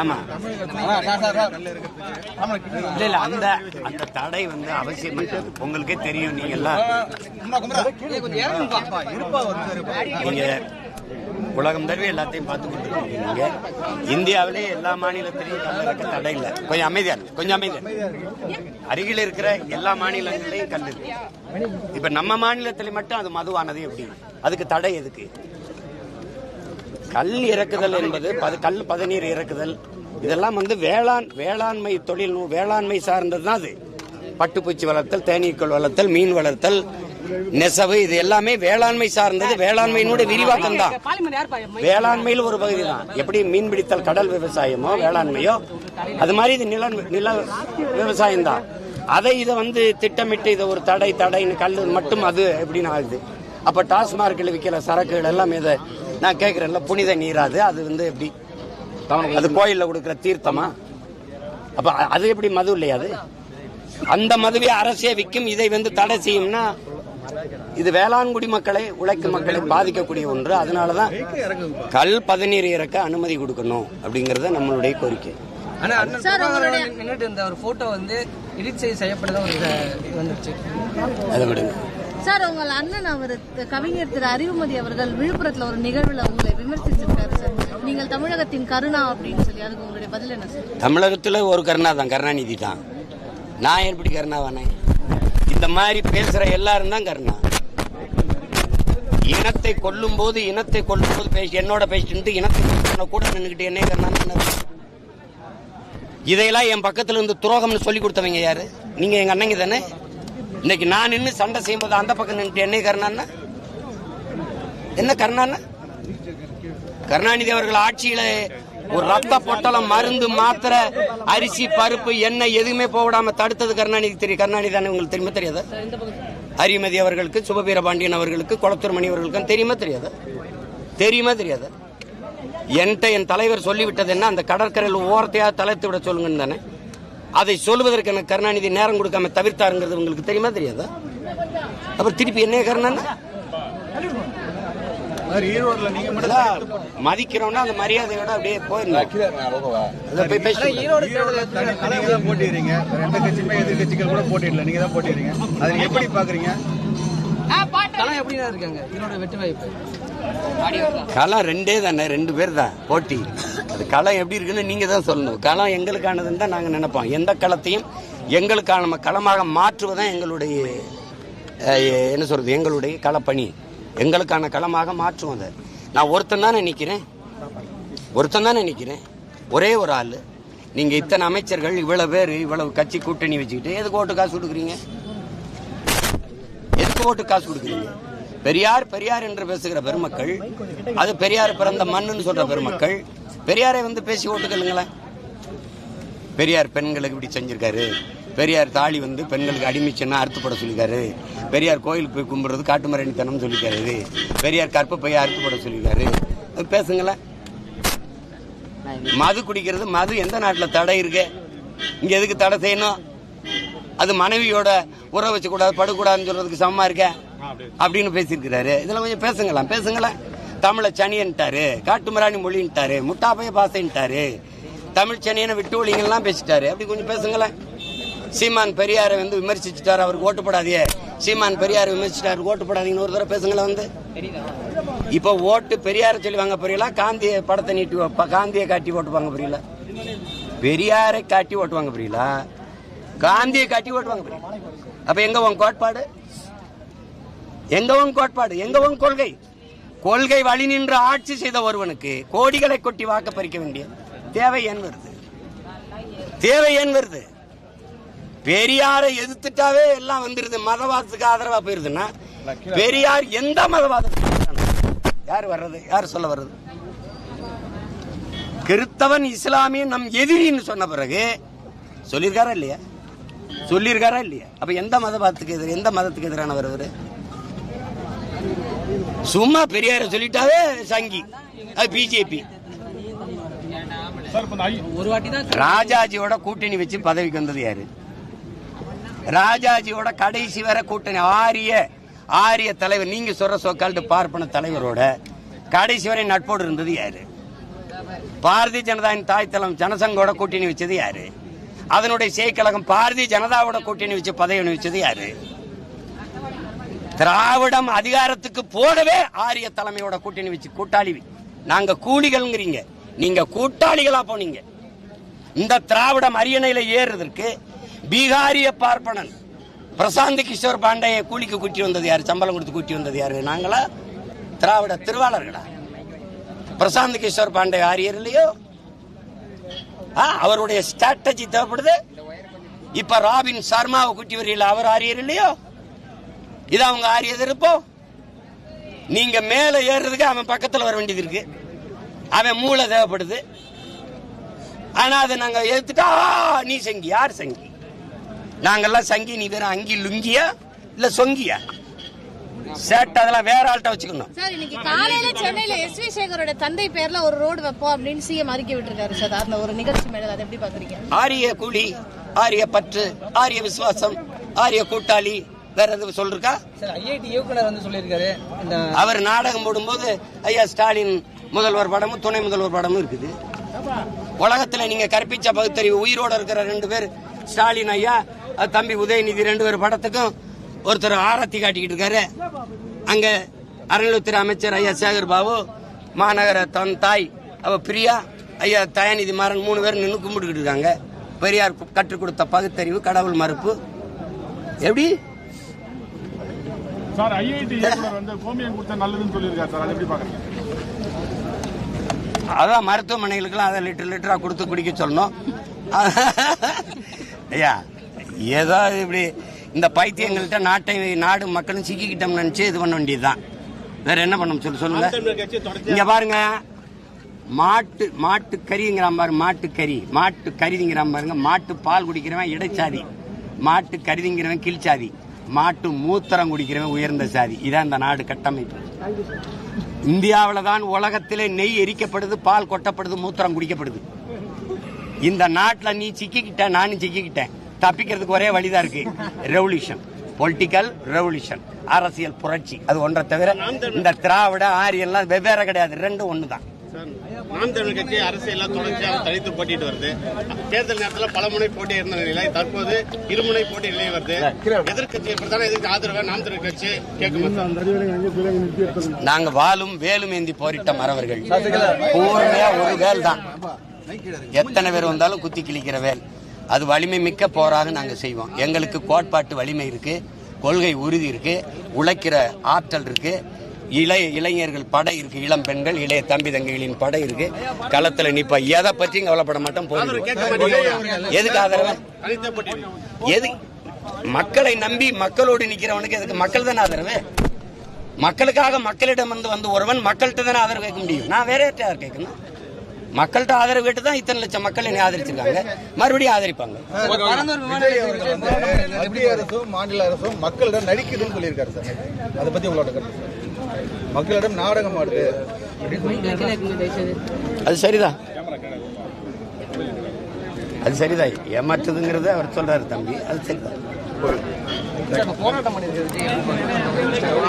ஆமா. இல்ல இல்ல அந்த அந்த தடை வந்து அவசியம் உங்களுக்கே தெரியும் நீங்க எல்லாம் நீங்க உலகம் தடவை எல்லாத்தையும் பார்த்து கொண்டிருக்கீங்க நீங்க. இந்தியாவிலே எல்லா மாநிலத்திலையும் கல் இறக்க தடை இல்லை. கொஞ்சம் அமைதியா இரு, கொஞ்சம் அமைதியா. அருகில் இருக்கிற எல்லா மாநிலங்களையும் கல் இருக்கு. இப்ப நம்ம மாநிலத்தில் மட்டும் அது மதுவானது எப்படி? அதுக்கு தடை எதுக்கு? கல் இறக்குதல் என்பது பது கல் பதநீர் இறக்குதல். இதெல்லாம் வந்து வேளாண் வேளாண்மை தொழில் வேளாண்மை சார்ந்தது தான் அது. பட்டுப்பூச்சி வளர்த்தல் தேனீக்கள் வளர்த்தல் மீன் வளர்த்தல் நெசவு இது எல்லாமே வேளாண்மை சார்ந்தது. வேளாண்மையினுடைய விரிவாக்கம் தான் வேளாண்மையில் ஒரு பகுதி தான் எப்படி மீன் பிடித்தல் கடல் விவசாயமோ வேளாண்மையோ அது மாதிரி இது நில நில விவசாயம் தான் அதை இதை வந்து திட்டமிட்டு இதை ஒரு தடை தடைன்னு கல் மட்டும் அது எப்படின்னு ஆகுது அப்ப டாஸ்மார்க்கில் விற்கிற சரக்குகள் எல்லாம் இதை நான் கேட்கிறேன்ல புனித நீராது அது வந்து எப்படி? அது கோயில்ல கொடுக்கிற தீர்த்தமா? அப்ப அது எப்படி மது இல்லையா அது? அந்த மதுவை அரசே விற்கும் இதை வந்து தடை செய்யும்னா இது வேளாண்குடி மக்களை உழைக்கும் மக்களை பாதிக்கக்கூடிய ஒன்று. அதனாலதான் கல் பதநீர் இறக்க அனுமதி கொடுக்கணும் அப்படிங்கறது நம்மளுடைய கோரிக்கை. நின்னுட்டு இருந்த ஒரு போட்டோ வந்து எடிட் இது வந்துருச்சு. அதை விடுங்க. சார் உங்கள் அண்ணன் அவர் த- கவிஞர் திரு அறிவுமதி அவர்கள் விழுப்புரத்தில் ஒரு நிகழ்வில் உங்களை விமர்சிச்சிருக்காரு சார். நீங்கள் தமிழகத்தின் கருணா அப்படின்னு சொல்லி அதுக்கு உங்களுடைய பதில் என்ன சார்? தமிழகத்தில் ஒரு கருணா தான் கருணாநிதி தான். நான் எப்படி கருணாவானே? இந்த மாதிரி பேசுகிற எல்லாரும் தான் கருணா. இனத்தை கொல்லும் போது இனத்தை கொல்லும் போது பேசி என்னோட பேசிட்டு இனத்தை கொல்லுன கூட நின்றுக்கிட்டு என்ன கருணா இதையெல்லாம் என் பக்கத்துல இருந்து துரோகம்னு சொல்லி கொடுத்தவங்க யாரு? நீங்க எங்க அண்ணங்க தானே? இன்னைக்கு நான் நின்று சண்டை செய்யும்போது அந்த பக்கம் நின்றுட்டு என்ன கருணாண்ணா? என்ன கருணாண்ணா? கருணாநிதி அவர்கள் ஆட்சியில ஒரு ரத்த பொட்டலம் மருந்து மாத்திரை அரிசி பருப்பு எண்ணெய் எதுவுமே போடாம தடுத்தது கருணாநிதி தெரியும். கருணாநிதி தானே உங்களுக்கு தெரியுமா தெரியாது? அரிமதி அவர்களுக்கு சுபவீர பாண்டியன் அவர்களுக்கு குளத்தூர் மணி அவர்களுக்கு தெரியுமா தெரியாது? தெரியுமா தெரியாது? என்கிட்ட என் தலைவர் சொல்லிவிட்டது என்ன? அந்த கடற்கரையில் ஓரத்தையா தலைத்து விட சொல்லுங்கன்னு தானே? அதை சொல்லுவதற்கு எனக்கு கருணாநிதி நேரம் கொடுக்காம தவிர்த்தாருங்கிறது உங்களுக்கு தெரியுமா தெரியாதா? அப்புறம் திருப்பி என்ன கருணான்னா மதிக்கிறோம்னா அந்த மரியாதையோட அப்படியே போயிடணும். அதை போய் பேசிட்டு ஈரோடு தேர்தல் நீங்க தான் போட்டிடுறீங்க? ரெண்டு கட்சியுமே எதிர்கட்சிகள் கூட போட்டிடல. நீங்க தான் போட்டிடுறீங்க. அதை எப்படி பாக்குறீங்க? களம் எப்படிதான் இருக்காங்க? இதனோட வெற்றி வாய்ப்பு. களம் ரெண்டே தானே ரெண்டு பேர் தான் போட்டி. அது களம் எப்படி இருக்குன்னு நீங்க தான் சொல்லணும். களம் எங்களுக்கானதுன்னு தான் நாங்க நினைப்போம். எந்த களத்தையும் எங்களுக்கான களமாக மாற்றுவதான் எங்களுடைய என்ன சொல்றது எங்களுடைய களப்பணி. எங்களுக்கான களமாக மாற்றுவோம் அதை. நான் ஒருத்தன் தானே நிற்கிறேன் ஒருத்தன் தானே நிற்கிறேன் ஒரே ஒரு ஆள். நீங்க இத்தனை அமைச்சர்கள் இவ்வளவு பேர் இவ்வளவு கட்சி கூட்டணி வச்சுக்கிட்டு எதுக்கு ஓட்டு காசு கொடுக்குறீங்க? ஓட்டு காசு கொடுக்குறீங்க. பெரியார் பெரியார் என்று பேசுகிற பெருமக்கள் அது பெரியார் பிறந்த மண்ணுன்னு சொல்ற பெருமக்கள் பெரியாரை வந்து பேசி ஓட்டுக்கலுங்களேன் பெரியார் பெண்களுக்கு இப்படி செஞ்சிருக்காரு. பெரியார் தாலி வந்து பெண்களுக்கு அடிமைச்சுன்னா அறுத்துப்பட சொல்லியிருக்காரு. பெரியார் கோயிலுக்கு போய் கும்பிட்றது காட்டுமரணித்தனம் சொல்லியிருக்காரு பெரியார் கற்பப்பையை அறுத்துப்பட சொல்லியிருக்காரு. பேசுங்களேன். மது குடிக்கிறது மது எந்த நாட்டில் தடை இருக்கு? இங்கே எதுக்கு தடை செய்யணும்? அது மனைவியோட உறவு வச்சக்கூடாது படக்கூடாதுன்னு சொல்றதுக்கு சமமா இருக்க? அப்படின்னு பேசியிருக்கிறாரு. இதெல்லாம் கொஞ்சம் பேசுங்களேன் பேசுங்களேன். தமிழை சனியன்ட்டாரு காட்டுமிராணி மொழின்ட்டாரு முட்டாப்பைய பாசைன்ட்டாரு. தமிழ் சனியனை விட்டு ஒழிங்கெல்லாம் பேசிட்டாரு. அப்படி கொஞ்சம் பேசுங்களேன். சீமான் பெரியாரை வந்து விமர்சிச்சுட்டாரு அவருக்கு ஓட்டு போடாதே. சீமான் பெரியாரை விமர்சிச்சிட்டாரு ஓட்டு போடாதீங்கன்னு ஒரு தடவை பேசுங்களேன் வந்து. இப்போ ஓட்டு பெரியாரை சொல்லி வாங்க புரியல காந்திய படத்தை நீட்டி காந்தியை காட்டி ஓட்டு வாங்க புரியல பெரியாரை காட்டி ஓட்டு வாங்க புரியல காந்தியை கட்டி ஓட்டுவாங்க அப்ப எங்க உன் கோட்பாடு? எங்க உன் கோட்பாடு? எங்க உன் கொள்கை? கொள்கை வழி நின்று ஆட்சி செய்த ஒருவனுக்கு கோடிகளை கொட்டி வாக்கு பறிக்க வேண்டிய தேவை ஏன் வருது? தேவை ஏன் வருது? பெரியாரை எதிர்த்துட்டாவே எல்லாம் வந்துருது. மதவாதத்துக்கு ஆதரவா போயிருதுன்னா பெரியார் எந்த மதவாதத்துக்கு யார் வர்றது? யார் சொல்ல வர்றது? கிறிஸ்தவன் இஸ்லாமியன் நம் எதிரின்னு சொன்ன பிறகு சொல்லியிருக்காரா இல்லையா? சொல்லியிருக்காரா இல்லையா? அப்ப எந்த மதவாதத்துக்கு எதிர எந்த மதத்துக்கு எதிரானவர் அவரு? சும்மா பெரியார சொல்லிட்டாவே சங்கி. அது பிஜேபி. ஒரு வாட்டி தான் ராஜாஜியோட கூட்டணி வச்சு பதவிக்கு வந்தது யாரு? ராஜாஜியோட கடைசி வரை கூட்டணி ஆரிய ஆரிய தலைவர் நீங்க சொல்ற சோக்கால்டு பார்ப்பன தலைவரோட கடைசி வரை நட்போடு இருந்தது யாரு? பாரதிய ஜனதாவின் தாய் தளம் ஜனசங்கோட கூட்டணி வச்சது யாரு? அதனுடைய செய்கழகம் பாரதிய ஜனதாவோட கூட்டணி வச்சு பதவி அணிவிச்சது யாரு? திராவிடம் அதிகாரத்துக்கு போடவே ஆரிய தலைமையோட கூட்டணி வச்சு கூட்டாளி. நாங்க கூலிகள்ங்கிறீங்க. நீங்க கூட்டாளிகளா போனீங்க. இந்த திராவிடம் அரியணையில ஏறுறதற்கு பீகாரிய பார்ப்பனன் பிரசாந்த் கிஷோர் பாண்டைய கூலிக்கு கூட்டி வந்தது யாரு? சம்பளம் கொடுத்து கூட்டி வந்தது யாரு? நாங்களா திராவிட திருவாளர்களா? பிரசாந்த் கிஷோர் பாண்டே ஆரியர் இல்லையோ? அவருடைய ஸ்ட்ராட்டஜி தேவைப்படுது. இப்ப ராபின் சர்மாவை குட்டி வரீங்களா அவர் ஆரியர் இல்லையோ? இது அவங்க ஆரிய எதிர்ப்போ. நீங்க மேல ஏறுறதுக்கு அவன் பக்கத்துல வர வேண்டியது இருக்கு. அவன் மூளை தேவைப்படுது. ஆனா அதை நாங்க எடுத்துட்டா நீ சங்கி. யார் சங்கி? நாங்கெல்லாம் சங்கி நீ வெறும் அங்கி லுங்கியா? இல்ல சொங்கியா? சேட் அதெல்லாம் வேற ஆள்கிட்ட வச்சுக்கணும். சார் இன்னைக்கு காலையில சென்னையில எஸ் வி சேகரோட தந்தை பேர்ல ஒரு ரோடு வைப்போம் அப்படின்னு சிஎம் அறிக்கை விட்டுருக்காரு சார். அந்த ஒரு நிகழ்ச்சி மேல அதை எப்படி பாக்குறீங்க ஆரிய கூலி ஆரிய பற்று ஆரிய விசுவாசம் ஆரிய கூட்டாளி வேற எதுவும் சார் ஐஐடி இயக்குனர் வந்து சொல்லியிருக்காரு. அவர் நாடகம் போடும்போது ஐயா ஸ்டாலின் முதல்வர் படமும் துணை முதல்வர் படமும் இருக்குது. உலகத்துல நீங்க கற்பிச்ச பகுத்தறிவு உயிரோட இருக்கிற ரெண்டு பேர் ஸ்டாலின் ஐயா தம்பி உதயநிதி ரெண்டு பேர் படத்துக்கும் ஒருத்தர் ஆரத்தி காட்டிக்கிட்டு இருக்காரு. அங்க அறநிலையத்துறை அமைச்சர் ஐயா சேகர் பாபு மாநகர தன் தாய் அவ பிரியா ஐயா தயாநிதி மாறன் மூணு பேர் நின்று கும்பிட்டுக்கிட்டு இருக்காங்க. பெரியார் கற்றுக் கொடுத்த பகுத்தறிவு கடவுள் மறுப்பு. எப்படி? சார் ஐஐடி இயக்குனர் வந்து கோமியம் கொடுத்தா நல்லதுன்னு சொல்லியிருக்காரு சார். அதை எப்படி பாக்குறீங்க அதான் மருத்துவமனைகளுக்கெல்லாம் அதை லிட்டர் லிட்டரா கொடுத்து குடிக்க சொல்லணும். ஐயா ஏதோ இப்படி இந்த பைத்தியங்கள்ட்ட நாட்டை நாடு மக்களும் சிக்கிக்கிட்டோம் நினைச்சு இது பண்ண வேண்டியதுதான். வேற என்ன பண்ண சொல்லு சொல்லுங்க. இங்க பாருங்க. மாட்டு மாட்டு கறிங்கிறான் பாரு மாட்டு கறி மாட்டு கறிங்கிறான் பாருங்க மாட்டு பால் குடிக்கிறவன் இடைச்சாதி. மாட்டு கருதிங்கிறவன் கீழ்ச்சாதி. மாட்டு மூத்திரம் குடிக்கிறவன் உயர்ந்த சாதி. இதான் இந்த நாடு கட்டமைப்பு. இந்தியாவில் தான் உலகத்திலே நெய் எரிக்கப்படுது பால் கொட்டப்படுது மூத்திரம் குடிக்கப்படுது. இந்த நாட்டில் நீ சிக்கிக்கிட்ட நானும் சிக்கிக்கிட்டேன். தப்பிக்கிறதுக்கு ஒரே வழிதான் இருக்கு. ரெவல்யூஷன் பொலிட்டிக்கல் ரெவல்யூஷன் அரசியல் புரட்சி. அது ஒன்றை தவிர இந்த திராவிட ஆரியெல்லாம் வெவ்வேறு கிடையாது. ரெண்டும் ஒன்று தான் நாம் கட்சி அரசியல தொடர்ச்சியாக தனித்து போட்டிட்டு வருது. தேர்தல் நேரத்தில் பல முனை போட்டி இருந்த தற்போது இருமுனை போட்டி நிலை வருது. எதிர்கட்சி பிரதான எதிர்க்கு ஆதரவு நாம் கட்சி கேட்கும் நாங்க வாலும் வேலும் ஏந்தி போரிட்ட மறவர்கள். பூர்மையா ஒரு வேல் தான் எத்தனை பேர் வந்தாலும் குத்தி கிழிக்கிற வேல். அது வலிமை மிக்க போராக நாங்க செய்வோம். எங்களுக்கு கோட்பாட்டு வலிமை இருக்கு கொள்கை உறுதி இருக்கு உழைக்கிற ஆற்றல் இருக்கு இளைய இளைஞர்கள் படை இருக்கு இளம் பெண்கள் இளைய தம்பி தங்கைகளின் படை இருக்கு. களத்துல நிப்ப எதை பற்றியும் கவலைப்பட மாட்டோம் போதும் எதுக்கு ஆதரவு? எது? மக்களை நம்பி மக்களோடு நிக்கிறவனுக்கு எதுக்கு? மக்கள் தானே ஆதரவு? மக்களுக்காக மக்களிடம் வந்து வந்து ஒருவன் மக்கள்கிட்ட தானே ஆதரவு கேட்க முடியும். நான் வேற யார் கேட்கணும்? மக்கள்கிட்ட ஆதரவு கேட்டு தான் இத்தனை லட்சம் மக்கள் என்னை ஆதரிச்சிருக்காங்க. மறுபடியும் ஆதரிப்பாங்க. மத்திய அரசும் மாநில அரசும் மக்களிடம் நடிக்குதுன்னு சொல்லியிருக்காரு சார். அதை பத்தி உங்களோட கருத்து மக்களிடம் நாடகம் ஆடுது அது சரிதான். அது சரிதான். ஏமாற்றுதுங்கிறத அவர் சொல்றாரு தம்பி. அது சரிதான். போராட்டம் பண்ணியிருக்காரு. விஜய்